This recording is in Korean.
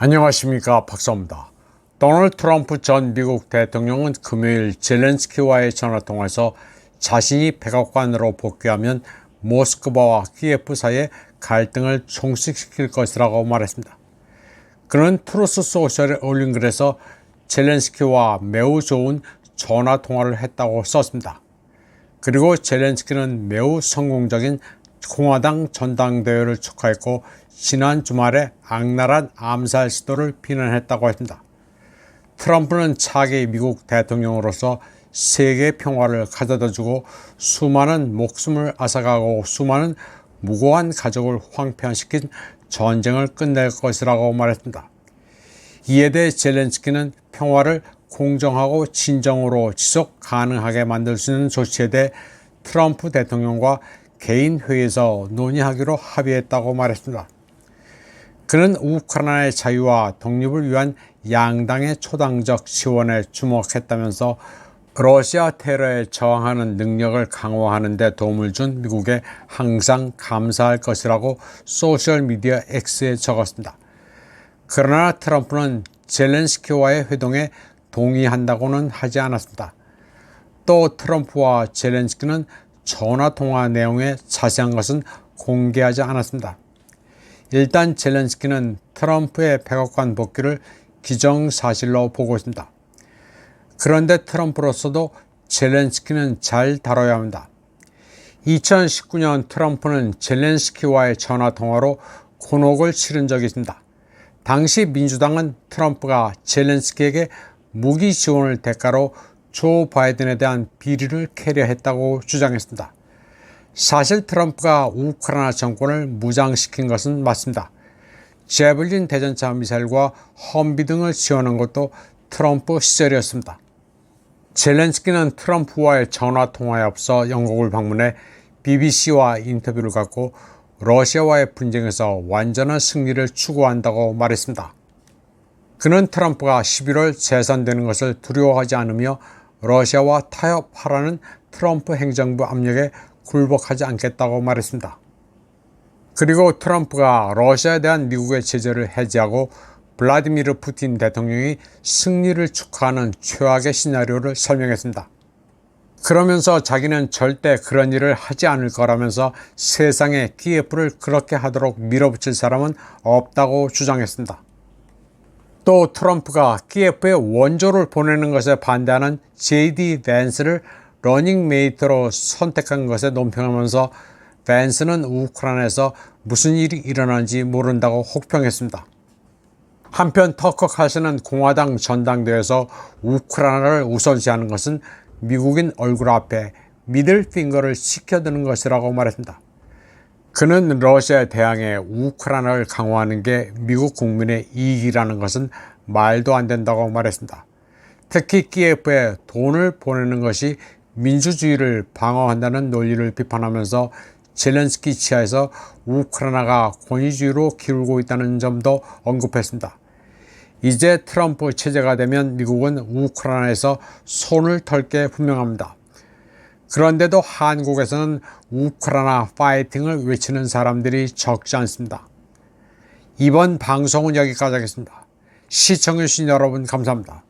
안녕하십니까 박사입니다. 도널드 트럼프 전 미국 대통령은 금요일 젤렌스키와의 전화통화에서 자신이 백악관으로 복귀하면 모스크바와 키예프 사이의 갈등을 종식시킬 것이라고 말했습니다. 그는 트루스 소셜에 올린 글에서 젤렌스키와 매우 좋은 전화 통화를 했다고 썼습니다. 그리고 젤렌스키는 매우 성공적인 공화당 전당대회를 축하했고 지난 주말에 악랄한 암살 시도를 비난했다고 했습니다. 트럼프는 차기 미국 대통령으로서 세계 평화를 가져다주고 수많은 목숨을 앗아가고 수많은 무고한 가족을 황폐화시킨 전쟁을 끝낼 것이라고 말했습니다. 이에 대해 젤렌스키는 평화를 공정하고 진정으로 지속 가능하게 만들 수 있는 조치에 대해 트럼프 대통령과 개인 회의에서 논의하기로 합의했다고 말했습니다. 그는 우크라이나의 자유와 독립을 위한 양당의 초당적 지원에 주목했다면서 러시아 테러에 저항하는 능력을 강화하는 데 도움을 준 미국에 항상 감사할 것이라고 소셜미디어 X에 적었습니다. 그러나 트럼프는 젤렌스키와의 회동에 동의한다고는 하지 않았습니다. 또 트럼프와 젤렌스키는 전화 통화 내용의 자세한 것은 공개하지 않았습니다. 일단 젤렌스키는 트럼프의 백악관 복귀를 기정사실로 보고 있습니다. 그런데 트럼프로서도 젤렌스키는 잘 다뤄야 합니다. 2019년 트럼프는 젤렌스키와의 전화 통화로 곤혹을 치른 적이 있습니다. 당시 민주당은 트럼프가 젤렌스키에게 무기 지원을 대가로 조 바이든에 대한 비리를 캐리했다고 주장했습니다. 사실 트럼프가 우크라이나 정권을 무장시킨 것은 맞습니다. 제블린 대전차 미사일과 험비 등을 지원한 것도 트럼프 시절이었습니다. 젤렌스키는 트럼프와의 전화 통화에 앞서 영국을 방문해 BBC와 인터뷰를 갖고 러시아와의 분쟁에서 완전한 승리를 추구한다고 말했습니다. 그는 트럼프가 11월 재선되는 것을 두려워하지 않으며 러시아와 타협하라는 트럼프 행정부 압력에 굴복하지 않겠다고 말했습니다. 그리고 트럼프가 러시아에 대한 미국의 제재를 해제하고 블라디미르 푸틴 대통령이 승리를 축하하는 최악의 시나리오를 설명했습니다. 그러면서 자기는 절대 그런 일을 하지 않을 거라면서 세상에 키예프를 그렇게 하도록 밀어붙일 사람은 없다고 주장했습니다. 또 트럼프가 키예프에 원조를 보내는 것에 반대하는 JD 벤스를 러닝메이트로 선택한 것에 논평하면서 벤스는 우크라이나에서 무슨 일이 일어나는지 모른다고 혹평했습니다. 한편 터커 칼슨은 공화당 전당대회에서 우크라이나를 우선시하는 것은 미국인 얼굴 앞에 미들 핑거를 시켜드는 것이라고 말했습니다. 그는 러시아에 대항해 우크라이나를 강화하는 게 미국 국민의 이익이라는 것은 말도 안 된다고 말했습니다. 특히 키예프에 돈을 보내는 것이 민주주의를 방어한다는 논리를 비판하면서 젤렌스키 치하에서 우크라이나가 권위주의로 기울고 있다는 점도 언급했습니다. 이제 트럼프 체제가 되면 미국은 우크라이나에서 손을 털게 분명합니다. 그런데도 한국에서는 우크라이나 파이팅을 외치는 사람들이 적지 않습니다. 이번 방송은 여기까지 하겠습니다. 시청해주신 여러분 감사합니다.